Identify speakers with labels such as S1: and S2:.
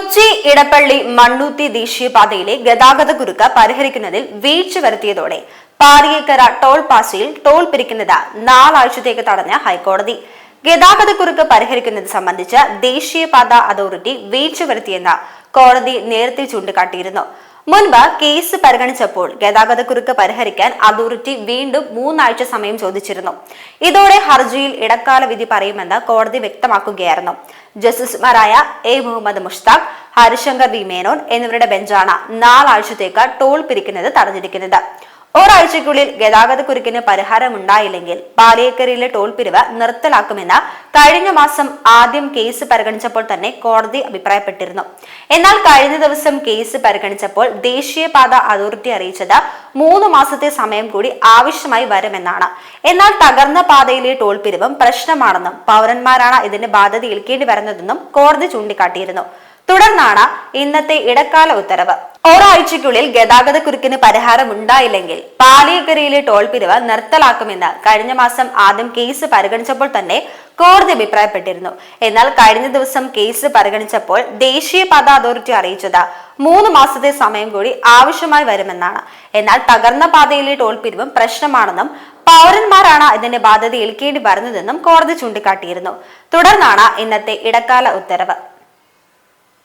S1: കൊച്ചി ഇടപ്പള്ളി മണ്ണൂത്തി ദേശീയപാതയിലെ ഗതാഗത കുരുക്ക് പരിഹരിക്കുന്നതിൽ വീഴ്ച വരുത്തിയതോടെ പാറിയേക്കര ടോൾ പാസയിൽ ടോൾ പിരിക്കുന്നത് നാലാഴ്ചത്തേക്ക് തടഞ്ഞ ഹൈക്കോടതി. ഗതാഗത കുരുക്ക് പരിഹരിക്കുന്നത് സംബന്ധിച്ച് ദേശീയപാത അതോറിറ്റി വീഴ്ച വരുത്തിയെന്ന് കോടതി നേരത്തെ ചൂണ്ടിക്കാട്ടിയിരുന്നു. മുൻപ് കേസ് പരിഗണിച്ചപ്പോൾ ഗതാഗത കുരുക്ക് പരിഹരിക്കാൻ അതോറിറ്റി വീണ്ടും മൂന്നാഴ്ച സമയം ചോദിച്ചിരുന്നു. ഇതോടെ ഹർജിയിൽ ഇടക്കാല വിധി പറയുമെന്ന് കോടതി വ്യക്തമാക്കുകയായിരുന്നു. ജസ്റ്റിസുമാരായ എ മുഹമ്മദ് മുഷ്താഖ് ഹരിശങ്കർ വി മേനോൻ എന്നിവരുടെ ബെഞ്ചാണ് നാലാഴ്ചത്തേക്ക് ടോൾ പിരിക്കുന്നത് തടഞ്ഞിരിക്കുന്നത്. ഒരാഴ്ചയ്ക്കുള്ളിൽ ഗതാഗത കുരുക്കിന് പരിഹാരമുണ്ടായില്ലെങ്കിൽ പാലിയേക്കരയിലെ ടോൾ പിരിവ് നിർത്തലാക്കുമെന്ന് കഴിഞ്ഞ മാസം ആദ്യം കേസ് പരിഗണിച്ചപ്പോൾ തന്നെ കോടതി അഭിപ്രായപ്പെട്ടിരുന്നു. എന്നാൽ കഴിഞ്ഞ ദിവസം കേസ് പരിഗണിച്ചപ്പോൾ ദേശീയപാത അതോറിറ്റി അറിയിച്ചത് മൂന്ന് മാസത്തെ സമയം കൂടി ആവശ്യമായി വരുമെന്നാണ്. എന്നാൽ തകർന്ന പാതയിലെ ടോൾ പിരിവും പ്രശ്നമാണെന്നും പൗരന്മാരാണ് ഇതിന്റെ ബാധ്യത ഏൽക്കേണ്ടി വരുന്നതെന്നും കോടതി ചൂണ്ടിക്കാട്ടിയിരുന്നു. തുടർന്നാണ് ഇന്നത്തെ ഇടക്കാല ഉത്തരവ്. ഒരാഴ്ചയ്ക്കുള്ളിൽ പരിഹാരം ഉണ്ടായില്ലെങ്കിൽ പാലിയക്കരയിലെ ടോൾ പിരിവ് നിർത്തലാക്കുമെന്ന് കഴിഞ്ഞ മാസം ആദ്യം കേസ് പരിഗണിച്ചപ്പോൾ തന്നെ കോടതി അഭിപ്രായപ്പെട്ടിരുന്നു. എന്നാൽ കഴിഞ്ഞ ദിവസം കേസ് പരിഗണിച്ചപ്പോൾ ദേശീയ ദേശീയപാത അതോറിറ്റി അറിയിച്ചത് മൂന്ന് മാസത്തെ സമയം കൂടി ആവശ്യമായി വരുമെന്നാണ്. എന്നാൽ തകർന്ന പാതയിലെ ടോൾ പിരിവും പ്രശ്നമാണെന്നും പൗരന്മാരാണ് ഇതിന്റെ ബാധ്യത ഏൽക്കേണ്ടി വരുന്നതെന്നും കോടതി ചൂണ്ടിക്കാട്ടിയിരുന്നു. തുടർന്നാണ് ഇന്നത്തെ ഇടക്കാല ഉത്തരവ്.